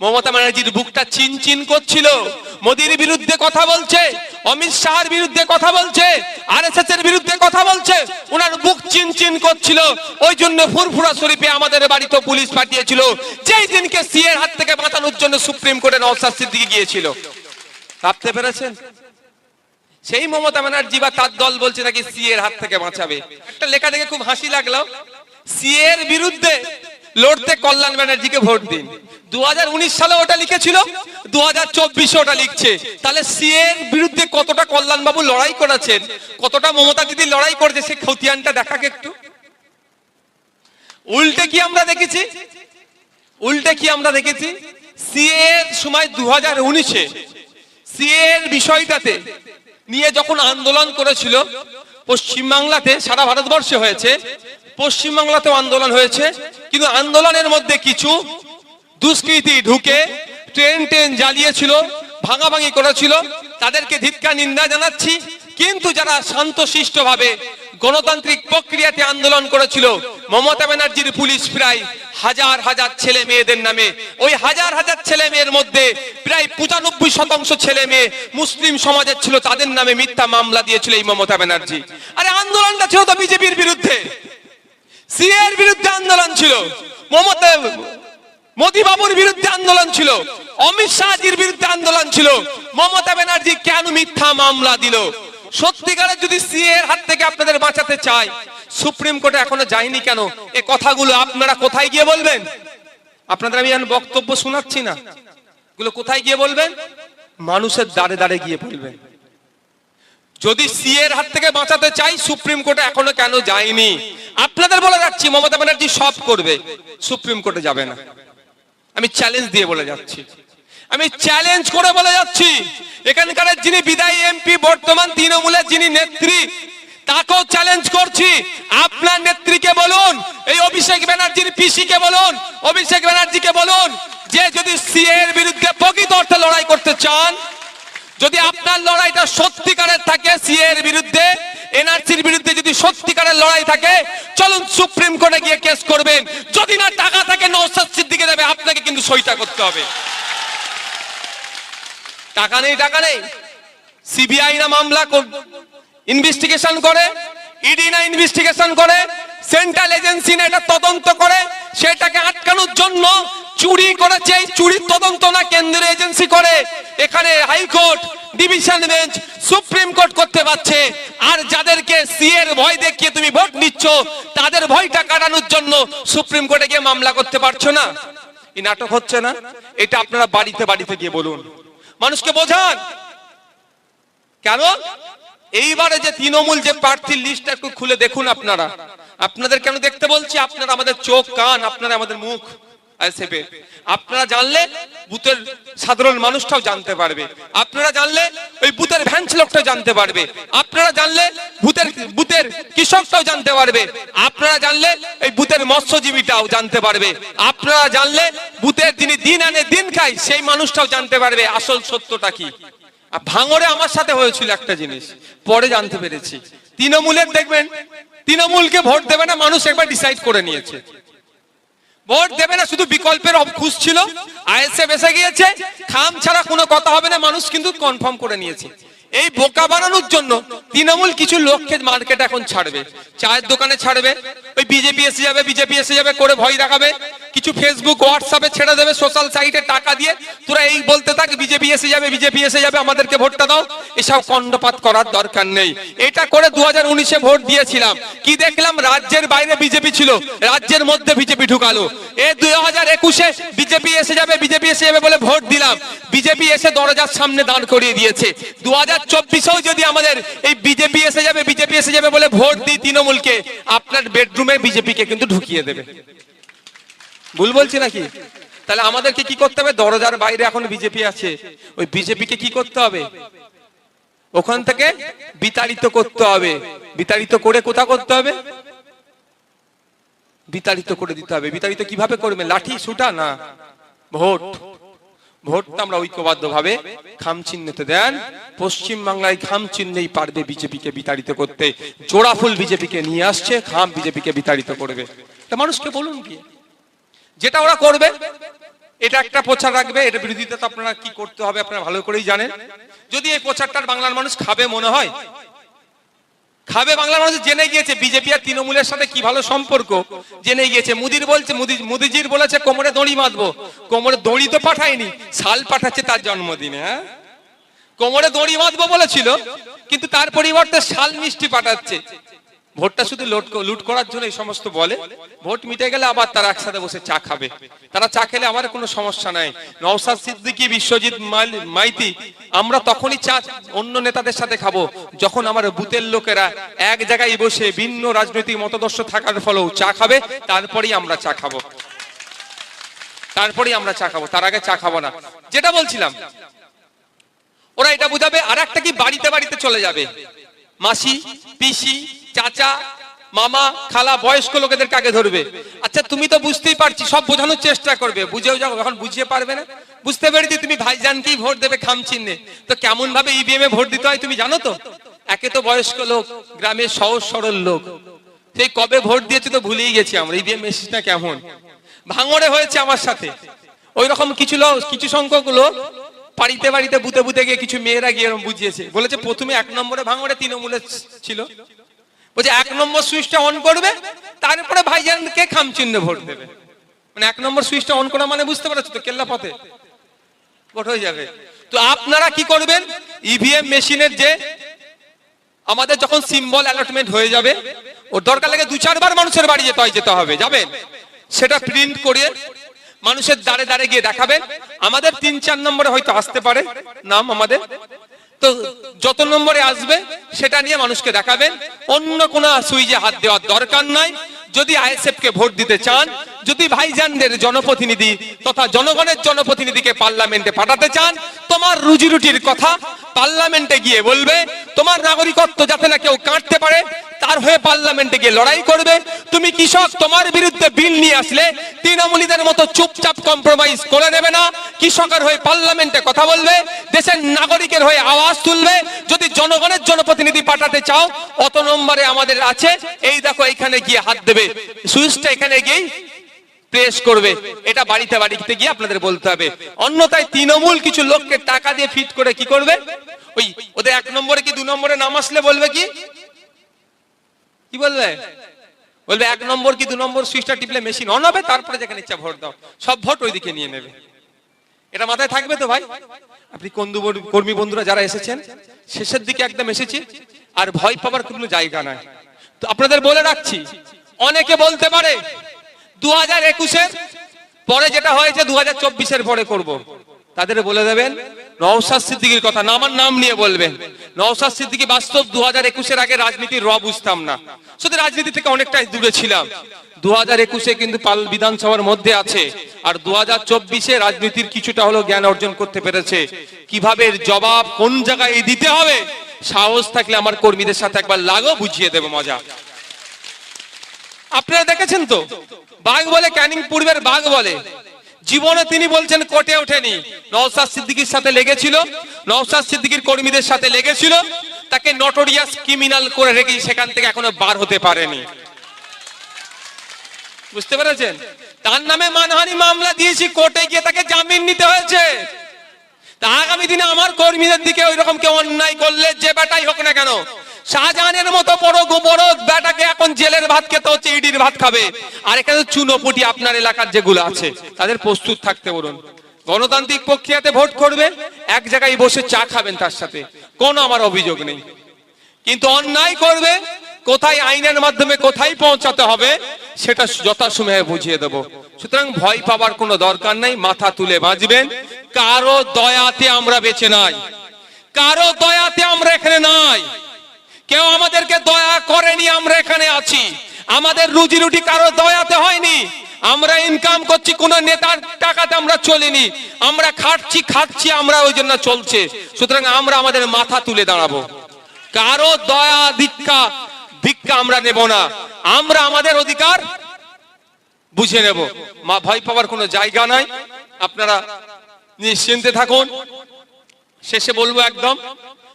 মমতা ব্যানার্জির বুকটা চিন চিন করছিল। মোদির বিরুদ্ধে কথা বলছে, অমিত শাহর বিরুদ্ধে কথা বলছে, আরএসএস এর বিরুদ্ধে কথা বলছে, ওনার বুক চিন চিন করছিল। ওই জন্য ফুরফুরা শরীফে আমাদের বাড়িতে পুলিশ পাঠিয়েছিল। যেই দিনকে সিএর হাত থেকে বাঁচানোর জন্য সুপ্রিম কোর্টে নওসাদ দিকে গিয়েছিল। ভাবতে পেরেছেন? সেই মমতা ব্যানার্জি বা তার দল বলছে নাকি সিএর হাত থেকে বাঁচাবে। একটা লেখা দেখে খুব হাসি লাগল। সিএর বিরুদ্ধে লড়তে কল্যাণ ব্যানার্জিকে ভোট দিন। দুহাজার উনিশ সালে ওটা লিখেছিল দু হাজার চব্বিশে ওটা লিখছে। তাহলে সিএর বিরুদ্ধে কতটা কল্যাণ বাবু লড়াই করেছেন, কতটা মমতা দিদি লড়াই করেছে সে খতিয়ানটা দেখাকে একটু। উল্টে কি আমরা দেখেছি? উল্টে কি আমরা দেখেছি? সিএ সময় দু হাজার উনিশে সিএর বিষয়টাতে নিয়ে যখন আন্দোলন করেছিল পশ্চিমবাংলাতে সারা ভারতবর্ষে হয়েছে। পশ্চিমবাংলাতেও আন্দোলন হয়েছে। কিন্তু আন্দোলনের মধ্যে কিছু দুষ্কৃতি ঢুকে ট্রেন ট্রেন জ্বালিয়েছিল, ভাঙাভাঙি করেছিল। তাদেরকে ধিক্কা নিন্দা জানাচ্ছি। কিন্তু যারা শান্তশিষ্ট ভাবে গণতান্ত্রিক প্রক্রিয়াতে আন্দোলন করেছিল, মমতা ব্যানার্জির পুলিশ প্রায় হাজার হাজার ছেলে মেয়েদের নামে, ওই হাজার হাজার ছেলে মেয়ের মধ্যে প্রায় পঁচানব্বই শতাংশ ছেলে মেয়ে মুসলিম সমাজের ছিল, তাদের নামে মিথ্যা মামলা দিয়েছিল এই মমতা ব্যানার্জি। আরে আন্দোলনটা ছিল তো বিজেপির বিরুদ্ধে। সিএর বিরুদ্ধে আন্দোলন ছিল। মমতা মোদি বাবুর বিরুদ্ধে আন্দোলন ছিল। অমিত শাহজির বিরুদ্ধে আন্দোলন ছিল। মমতা ব্যানার্জি কেন মিথ্যা মামলা দিল? সত্যিকারের যদি সিএ এর হাত থেকে আপনাদের বাঁচাতে চায়, সুপ্রিম কোর্টে এখনও যায়নি কেন? এ কথাগুলো আপনারা কোথায় গিয়ে বলবেন? আপনাদের আমি এখন বক্তব্য শোনাচ্ছি না। গুলো কোথায় গিয়ে বলবেন? মানুষের দাঁড়ে দাঁড়ে গিয়ে বলবেন। যদি সিএ এর হাত থেকে বাঁচাতে চাই, সুপ্রিম কোর্টে এখনও কেন যায়নি? আপনাদের বলে যাচ্ছি, মমতা ব্যানার্জি সব করবে। সুপ্রিম কোর্টে যাবে না। আমি চ্যালেঞ্জ দিয়ে বলে যাচ্ছি। আমি চ্যালেঞ্জ করে বলে যাচ্ছি। এখানকার যিনি বিদায়ী এমপি বর্তমান তৃণমূলের যিনি নেত্রী, তাকেও চ্যালেঞ্জ করছি। আপনার নেত্রীকে বলুন, এই অভিষেক ব্যানার্জির পিসিকে বলুন, অভিষেক ব্যানার্জিকে বলুন, যে যদি সিএ এর বিরুদ্ধে প্রকৃত অর্থে লড়াই করতে চান, যদি আপনার লড়াইটা সত্যিকারের থাকে সিএ এর বিরুদ্ধে, এনআরসির বিরুদ্ধে যদি সত্যিকারের লড়াই থাকে, চলুন সুপ্রিম কোর্টে গিয়ে কেস করবেন। যদি না টাকা থাকে নৌসাদ সিদ্দিকে দেবে আপনাকে কিন্তু সইটা করতে হবে। টাকা নেই টাকা নেই। সিবিআই না মামলা ইনভেস্টিগেশন করে ইডি না ইনভেস্টিগেশন করে সেন্ট্রাল এজেন্সি না এটা তদন্ত করে, সেটাকে আটকানোর জন্য চুরি করেছে, এই চুরির তদন্ত না কেন্দ্রীয় এজেন্সি করে। এখানে high court division bench supreme court করতে পারছে। আর যাদেরকে সিএর ভয় দেখিয়ে তুমি ভোট নিচ্ছ, তাদের ভয়টা কাটানোর জন্য সুপ্রিম কোর্টে গিয়ে মামলা করতে পারছ না? এই নাটক হচ্ছে না? এটা আপনারা বাড়িতে বাড়িতে গিয়ে বলুন। মানুষকে বোঝান। কেন? এইবারে যে তৃণমূল যে প্রার্থীর লিস্টটা একটু খুলে দেখুন আপনারা। আপনাদের কেন দেখতে বলছি? আপনারা আমাদের চোখ, কান, আপনারা আমাদের মুখ। আপনারা জানলে বুথের সাধারণ মানুষটাও জানতে পারবে। আপনারা জানলে ওই বুথের ভ্যান্স লোকটাও জানতে পারবে। আপনারা জানলে বুথের বুথের কৃষকটাও জানতে পারবে। আপনারা জানলে এই বুথের মৎস্যজীবীটাও জানতে পারবে। আপনারা জানলে বুথের যিনি দিন আনে দিন খায়, সেই মানুষটাও জানতে পারবে আসল সত্যটা কি। ভাঙরে আমার সাথে হয়েছিল একটা জিনিস, পরে জানতে পেরেছি। তৃণমূলের দেখবেন, তৃণমূলকে ভোট দেবে না, মানুষ একবার ডিসাইড করে নিয়েছে। ভোট দেবে না, শুধু বিকল্পের খুশ ছিল। আইএসএ বেসে গিয়েছে। খাম ছাড়া কোনো কথা হবে না, মানুষ কিন্তু কনফার্ম করে নিয়েছে। এই বোকা বানানোর জন্য তৃণমূল কিছু লোককে মার্কেট এখন ছাড়বে। চায়ের দোকানে ছাড়বে। ওই বিজেপি এসে যাবে, বিজেপি এসে যাবে, করে ভয় দেখাবে। কিছু ফেসবুক হোয়াটসঅ্যাপে ছেড়ে দেবে সোশ্যাল সাইটে টাকা দিয়ে। তোরা এই বলতে থাক, বিজেপি এসে যাবে, বিজেপি এসে যাবে, আমাদেরকে ভোটটা দাও। এসব কণ্ডপাত করার দরকার নেই। এটা করে দু হাজার উনিশে ভোট দিয়েছিলাম। কি দেখলাম? রাজ্যের বাইরে বিজেপি ছিল। রাজ্যের মধ্যে বিজেপি ঢুকালো। এ দুই হাজার একুশে বিজেপি এসে যাবে, বিজেপি এসে যাবে বলে ভোট দিলাম। বিজেপি এসে দরজার সামনে দাঁড় করিয়ে দিয়েছে। দু হাজার চব্বিশেও যদি আমাদের এই বিজেপি এসে যাবে, বিজেপি এসে যাবে বলে ভোট দিই তৃণমূলকে, আপনার বেডরুমে বিজেপিকে কিন্তু ঢুকিয়ে দেবে। ভুল বলছি নাকি? তাহলে আমাদেরকে কি করতে হবে? দরজার বাইরে এখন বিজেপি আছে। ওই বিজেপিকে কি করতে হবে? ওখান থেকে বিতাড়িত করতে হবে। বিতাড়িত করে কোথা করতে হবে? বিতাড়িত করে দিতে হবে। বিতাড়িত কীভাবে করবে? লাঠি, সুটা না? ভোট। ভোটটা আমরা ঐক্যবদ্ধ ভাবে খাম চিহ্নতে দেন। পশ্চিম বাংলায় খাম চিহ্নেই পারবে বিজেপিকে বিতাড়িত করতে। জোড়া ফুল বিজেপিকে নিয়ে আসছে, খাম বিজেপিকে বিতাড়িত করবে। তা মানুষকে বলুন কি? যেটা ওরা করবে, এটা একটা প্রচার রাখবে এটা বিরোধিতা তো আপনারা কি করতে হবে আপনারা ভালো করেই জানেন। যদি এই প্রচারটার বাংলার মানুষ খাবে মনে হয়, খাবে বাংলার মানুষ জেনে গিয়েছে বিজেপি আর তৃণমূলের সাথে কি ভালো সম্পর্ক, জেনে গিয়েছে। মুদির বলছে, মুদি, মুদিজির বলেছে, কোমরে দড়ি বাঁধবো। কোমরে দড়ি তো পাঠায়নি, শাল পাঠাচ্ছে তার জন্মদিনে হ্যাঁ? কোমরে দড়ি বাঁধবো বলেছিল, কিন্তু তার পরিবর্তে শাল মিষ্টি পাঠাচ্ছে। ভোটটা শুধু লুট করার জন্য এই সমস্ত বলে। ভোট মিটে গেলে আবার তারা একসাথে বসে চা খাবে। তারা চা খেলে আমার কোনো সমস্যা নাই। নওসাদ সিদ্দিকী, বিশ্বজিৎ মাইতি, আমরা তখনই চা অন্য নেতাদের সাথে খাব। যখন আমার বুথের লোকেরা এক জায়গায় বসে ভিন্ন রাজনৈতিক মতদর্শ থাকার ফলেও চা খাবে, তারপরেই আমরা চা খাব। তারপরেই আমরা চা খাব। তার আগে চা খাব না। যেটা বলছিলাম, ওরা এটা বুঝাবে আর একটা কি বাড়িতে বাড়িতে চলে যাবে? মাসি, পিসি চাচা, মামা, খালা, বয়স্ক লোকেদেরকে আগে ধরবে। আচ্ছা তুমি তো বুঝতেই পারছি, সব বোঝানোর চেষ্টা করবে। বুঝেও যাও, এখন বুঝিয়ে পারবে না? বুঝতে পেরেছি তুমি ভাইজানকেই ভোট দেবে খাম চিহ্নে। তো কেমন ভাবে ইভিএম এ ভোট দিতে হয় তুমি জানো তো? একে তো বয়স্ক লোক, গ্রামের সহজ সরল লোক। সেই কবে ভোট দিয়েছে তো ভুলেই গেছি আমরা। ইভিএম মেশিনটা কেমন? ভাঙড়ে হয়েছে আমার সাথে। ওই রকম কিছু লোক, কিছু সংখ্যক লোক, বাড়িতে বাড়িতে বুতে বুতে গিয়ে কিছু মেয়েরা গিয়ে বুঝিয়েছে। বলেছে, প্রথমে এক নম্বরে ভাঙড়ে, তৃণমূলে ছিল। বলছে, এক নম্বর সুইচটা অন করবে, তারপরে ভাইজানকে খাম চিহ্নে ভোট দেবে। মানে এক নম্বর সুইচটা অন করা মানে বুঝতে পারছ তো, কেল্লা পথে। ভোট হয়ে যাবে। তো আপনারা কি করবেন? ইভিএম মেশিনের যে আমাদের যখন সিম্বল অ্যালটমেন্ট হয়ে যাবে, ওর দরকার লাগে দু চারবার মানুষের বাড়ি যেতে হয়, যেতে হবে, যাবেন? সেটা প্রিন্ট করে মানুষের দাঁড়ে দাঁড়ে গিয়ে দেখাবেন। আমাদের তিন চার নম্বরে হয়তো আসতে পারে, নাম আমাদের যত নম্বরে আসবে, সেটা নিয়ে মানুষকে দেখাবেন। অন্য কোনো সুইজে হাত দেওয়ার দরকার নাই। যদি আইএসএফ কে ভোট দিতে চান, যদি ভাইজানদের জনপ্রতিনিধি তথা জনগণের জনপ্রতিনিধিকে পার্লামেন্টে পাঠাতে চান, তোমার রুজি রুটির কথা পার্লামেন্টে গিয়ে বলবে তোমার নাগরিকত্ব যাতে না কেউ কাটতে পারে, তার হয়ে পার্লামেন্টে গিয়ে লড়াই করবে। তুমি কৃষক, তোমার বিরুদ্ধে বিল নিয়ে আসলে তৃণমূলীদের মতো চুপচাপ কম্প্রোমাইজ করে নেবে না। কৃষকের হয়ে পার্লামেন্টে কথা বলবে, দেশের নাগরিকের হয়ে আওয়াজ তুলবে। যদি জনগণের জনপ্রতিনিধি পাঠাতে চাও, অত নম্বরে আমাদের আছে। এই দেখো এখানে গিয়ে হাত দেবে। সুইচটা এখানে গিয়েই প্রেস করবে। এটা বাড়িতে বাড়িতে গিয়ে আপনাদের বলতে হবে। অন্যথায় তৃণমূল কিছু লোককে টাকা দিয়ে ফিট করে কি করবে? ওই, ওদের এক নম্বরে কি দু নম্বরে নাম আসলে বলবে কি? কি বলবে? বলবে এক নম্বর কি দু নম্বর সুইচটা টিপলে মেশিন অন হবে, তারপরে যেখানে ইচ্ছা ভোট দাও। সব ভোট ওইদিকে নিয়ে নেবে। এটা মাথায় থাকবে তো ভাই? আপনি কন্দু কর্মী বন্ধুরা যারা এসেছেন, শেষের দিকে একদম এসেছি, আর ভয় পাবার কোনো জায়গা নাই। তো আপনাদের বলে রাখছি, অনেকে বলতে পারে দু হাজার একুশের পরে যেটা হয়েছে দু হাজার চব্বিশের পরে করব। তাদের বলে দেবেন নওসাদ সিদ্দিকির কথা না, আমার নাম নিয়ে বলবেন। নওসাদ সিদ্দিকি বাস্তব দু হাজার একুশের আগে রাজনীতির র বুঝতাম না। শুধু রাজনীতি থেকে অনেকটাই দূরে ছিলাম। দু হাজার একুশে কিন্তু পাল বিধানসভার মধ্যে আছে। আর দু হাজার চব্বিশে রাজনীতির কিছুটা হলো জ্ঞান অর্জন করতে পেরেছে। কীভাবে জবাব, কোন জায়গায় দিতে হবে, সাহস থাকলে আমার কর্মীদের সাথে একবার লাগো, বুঝিয়ে দেবো মজা। আপনারা দেখেছেন তো? বাঘ বলে ক্যানিং পূর্বের বাঘ বলে। জীবনে তিনি বলছেন কোটে ওঠেনি। নওসাদ সিদ্দিকির সাথে লেগেছিল। নওসাদ সিদ্দিকির কর্মীদের সাথে লেগেছিল। তাকে নটোরিয়াস ক্রিমিনাল করে রেখে সেখান থেকে এখনও বার হতে পারেনি। বুঝতে পেরেছেন? তার নামে মানহানি মামলা দিয়েছি, কোর্টে গিয়ে তাকে জামিন নিতে হয়েছে। তা আগামী দিনে আমার কর্মীদের দিকে ওই রকম কেউ অন্যায় করলে যে বেটাই হোক না কেন শাহজাহানের মতো বড় বড় বেটাকে এখন জেলের ভাত খেতে হচ্ছে, ইডির ভাত খাবে। আর এখানে চুনোপুটি আপনার এলাকার যেগুলো আছে, তাদের প্রস্তুত থাকতে বলুন। গণতান্ত্রিক প্রক্রিয়াতে ভোট করবে এক জায়গায় বসে চা খাবেন তার সাথে। কোনো আমার অভিযোগ নেই। কিন্তু অন্যায় করবে, কোথায় আইনের মাধ্যমে কোথায় পৌঁছাতে হবে, সেটা যথাসময়ে বুঝিয়ে দেব। সুতরাং ভয় পাবার কোনো দরকার নেই, মাথা তুলে বাঁচবেন। কারও দয়াতে আমরা বেঁচে নাই। কারও দয়াতে আমরা এখানে নাই। কেউ আমাদেরকে দয়া করেনি, আমরা এখানে আছি। আমাদের রুজি রুটি কারও দয়াতে হয়নি। আমরা ইনকাম করছি, কোন নেতার টাকাতে আমরা চলিনি। আমরা খাটছি খাচ্ছি আমরা ওই জন্য চলছে। সুতরাং আমরা আমাদের মাথা তুলে দাঁড়াবো। কারও দয়া, দীক্ষা, ভিক্ষা আমরা নেব না। আমরা আমাদের অধিকার বুঝে নেব। মা, ভয় পাওয়ার কোনো জায়গা নাই। আপনারা নিশ্চিন্তে থাকুন। শেষে বলব একদম